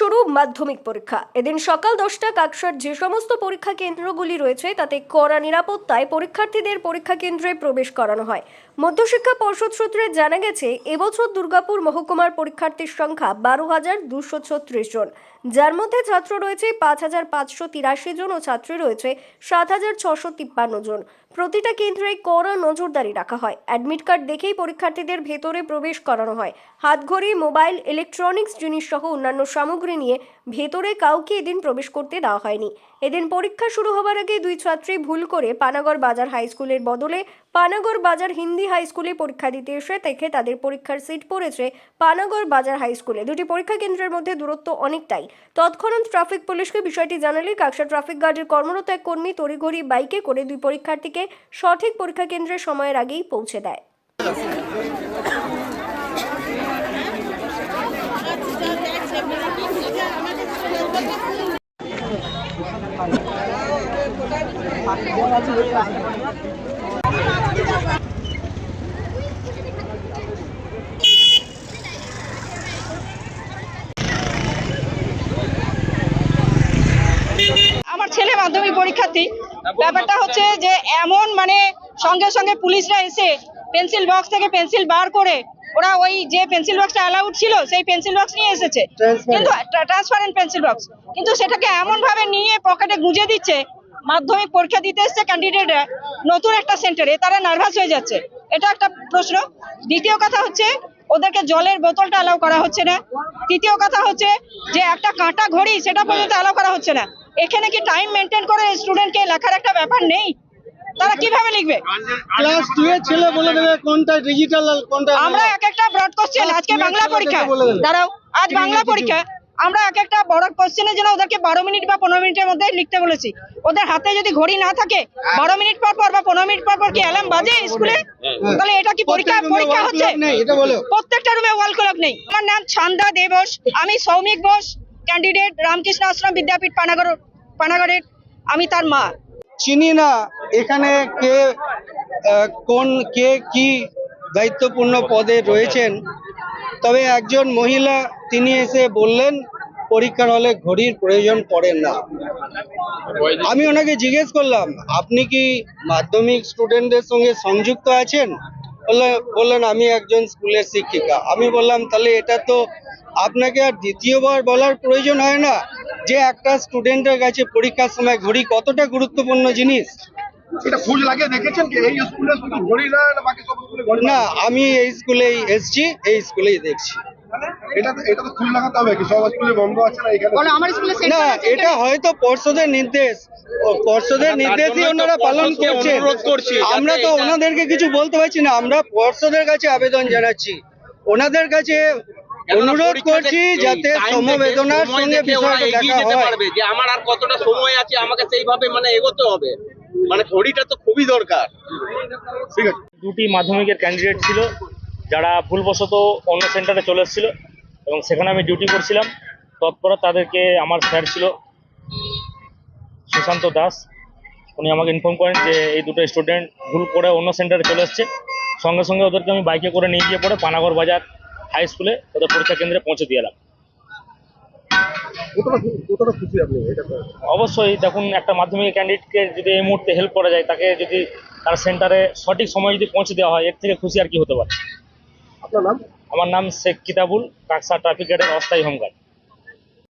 শুরু মাধ্যমিক পরীক্ষা। এদিন সকাল দশটা কাকসার যে সমস্ত পরীক্ষা কেন্দ্রগুলি রয়েছে, তাতে কড়া নিরাপত্তায় পরীক্ষার্থীদের পরীক্ষা কেন্দ্রে প্রবেশ করানো হয়। মধ্যশিক্ষা পর্ষদ সূত্রে জানা গেছে, এবছর দুর্গাপুর মহকুমার পরীক্ষার্থীর সংখ্যা বারো হাজার দুশো ছত্রিশ জন। যার মধ্যে ছাত্র রয়েছে পাঁচ হাজার পাঁচশো তিরাশি জন ও ছাত্রী রয়েছে সাত হাজার ছশো তিপ্পান্ন জন। প্রতিটা কেন্দ্রে কড়া নজরদারি রাখা হয়। অ্যাডমিট কার্ড দেখেই পরীক্ষার্থীদের ভেতরে প্রবেশ করানো হয়। হাতঘড়ি, মোবাইল, ইলেকট্রনিক্স জিনিস সহ অন্যান্য সামগ্রী নিয়ে ভেতরে কাউকে এদিন প্রবেশ করতে দেওয়া হয়নি। এদিন পরীক্ষা শুরু হবার আগে দুই ছাত্রী ভুল করে পানাগড় বাজার হাই স্কুলের বদলে পানাগড় বাজার হিন্দি হাই স্কুলে পরীক্ষা দিতে এসে দেখে তাদের পরীক্ষার সিট পড়েছে পানাগড় বাজার হাই স্কুলে। দুটি পরীক্ষা কেন্দ্রের মধ্যে দূরত্ব অনেকটাই। তৎক্ষণাৎ ট্রাফিক পুলিশকে বিষয়টি জানালে কাকসা ট্রাফিক গার্ডের কর্মরত এক কর্মী তড়িঘড়ি বাইকে করে দুই পরীক্ষার্থীকে সঠিক পরীক্ষা কেন্দ্রে সময়ের আগেই পৌঁছে দেয়। আমার ছেলে মাধ্যমিক পরীক্ষার্থী। ব্যাপারটা হচ্ছে যে এমন মানে সঙ্গে সঙ্গে পুলিশরা এসে পেন্সিল বক্স থেকে পেন্সিল বার করে ওরা ওই যে পেন্সিল বক্সটা অ্যালাউড ছিল সেই পেন্সিল বক্স নিয়ে এসেছে। কিন্তু ট্রান্সপারেন্ট পেন্সিল বক্স কিন্তু সেটাকে এমন ভাবে নিয়ে পকেটে গুঁজে দিচ্ছে মাধ্যমিক পরীক্ষা দিতে এসছে ক্যান্ডিডেটরা নতুন একটা সেন্টারে তারা নার্ভাস হয়ে যাচ্ছে। এটা একটা প্রশ্ন। দ্বিতীয় কথা হচ্ছে ওদেরকে জলের বোতলটা অ্যালাউ করা হচ্ছে না। তৃতীয় কথা হচ্ছে যে একটা কাঁটা ঘড়ি সেটা পর্যন্ত অ্যালাউ করা হচ্ছে না। এখানে কি টাইম মেনটেন করে স্টুডেন্টকে লেখার একটা ব্যাপার নেই? তারা কীভাবে লিখবে? ক্লাস টু এর ছেলে বলে দেবে কোনটা ডিজিটাল কোনটা আমরা এক একটা ব্রড কোশ্চেন আজকে বাংলা পরীক্ষা। দাঁড়াও। আজ বাংলা পরীক্ষা। আমরা এক একটা বড় কোশ্চেনের জন্য ওদেরকে বারো মিনিট বা পনেরো মিনিটের মধ্যে লিখতে বলেছি। ওদের হাতে যদি ঘড়ি না থাকে বারো মিনিট পর পর বা পনেরো মিনিট পর পর কি অ্যালার্ম বাজে স্কুলে? তাহলে এটা কি পরীক্ষা? পরীক্ষা হচ্ছে। প্রত্যেকটা রুমে ওয়াল ক্লক নেই। আমার নাম ছান্দা দেবস আমি সৌমিক বোস ক্যান্ডিডেট রামকৃষ্ণ আশ্রম বিদ্যাপীঠ পানাগড় পানাগড়ের আমি তার মা। চিনি না এখানে কে কোন কে কি দায়িত্বপূর্ণ পদে রয়েছেন? তবে একজন মহিলা তিনি এসে বললেন, পরীক্ষার হলে ঘড়ির প্রয়োজন পড়ে না। আমি ওনাকে জিজ্ঞেস করলাম, আপনি কি মাধ্যমিক স্টুডেন্টদের সঙ্গে সংযুক্ত আছেন? বললে- বললেন, আমি একজন স্কুলের শিক্ষিকা। আমি বললাম, তাহলে এটা তো আপনাকে আর দ্বিতীয়বার বলার প্রয়োজন হয় না যে একটা স্টুডেন্টের কাছে পরীক্ষার সময় ঘড়ি কতটা গুরুত্বপূর্ণ জিনিস? এটা খোঁজ লাগিয়ে দেখেছেন কি? এই স্কুলে শুধু না বাকি সব স্কুলে ঘড়ি না আমি এই স্কুলেই এসছি এই স্কুলেই দেখছি। এটা এটা তো খোঁজ লাগাতে হবে কি? সব স্কুলে বন্ধ আছে না এখানে? আমার স্কুলে না এটা হয়তো পর্ষদের নির্দেশ। পর্ষদের নির্দেশই ওনারা পালন করছেন আমরা তো ওনাদেরকে কিছু বলতে পারছি না আমরা পর্ষদের কাছে আবেদন জানাচ্ছি। ওনাদের কাছে অনুরোধ করছি যাতে সমবেদনার সঙ্গে বিষয়টা দেখা হয়। যে আমার আর কতটা সময় আছে আমাকে সেইভাবে মানে এগোতে হবে। মানে ঘড়িটা তো খুবই দরকার। ঠিক আছে। দুটি মাধ্যমিকের ক্যান্ডিডেট ছিল, যারা ভুলবশত অন্য সেন্টারে চলে এসেছিল, এবং সেখানে আমি ডিউটি করছিলাম। তৎপর তাদেরকে আমার স্যার ছিল, সুশান্ত দাস। উনি আমাকে ইনফর্ম করেন যে এই দুটো স্টুডেন্ট ভুল করে অন্য সেন্টারে চলে এসছে। সঙ্গে সঙ্গে ওদেরকে আমি বাইকে করে নিয়ে গিয়ে পরে পানাগড় বাজার হাই স্কুলে ওদের পরীক্ষা কেন্দ্রে পৌঁছে দিয়ে এলাম। অবশ্যই দেখুন একটা মাধ্যমিক ক্যান্ডিডেটকে যদি এই মুহূর্তে হেল্প করা যায় তাকে যদি তার সেন্টারে সঠিক সময় যদি পৌঁছে দেওয়া হয় এর থেকে খুশি আর কি হতে পারে। আপনার নাম? আমার নাম শেখ কিতাবুল কাকসা ট্রাফিক গার্ডের অস্থায়ী হোমগার্ড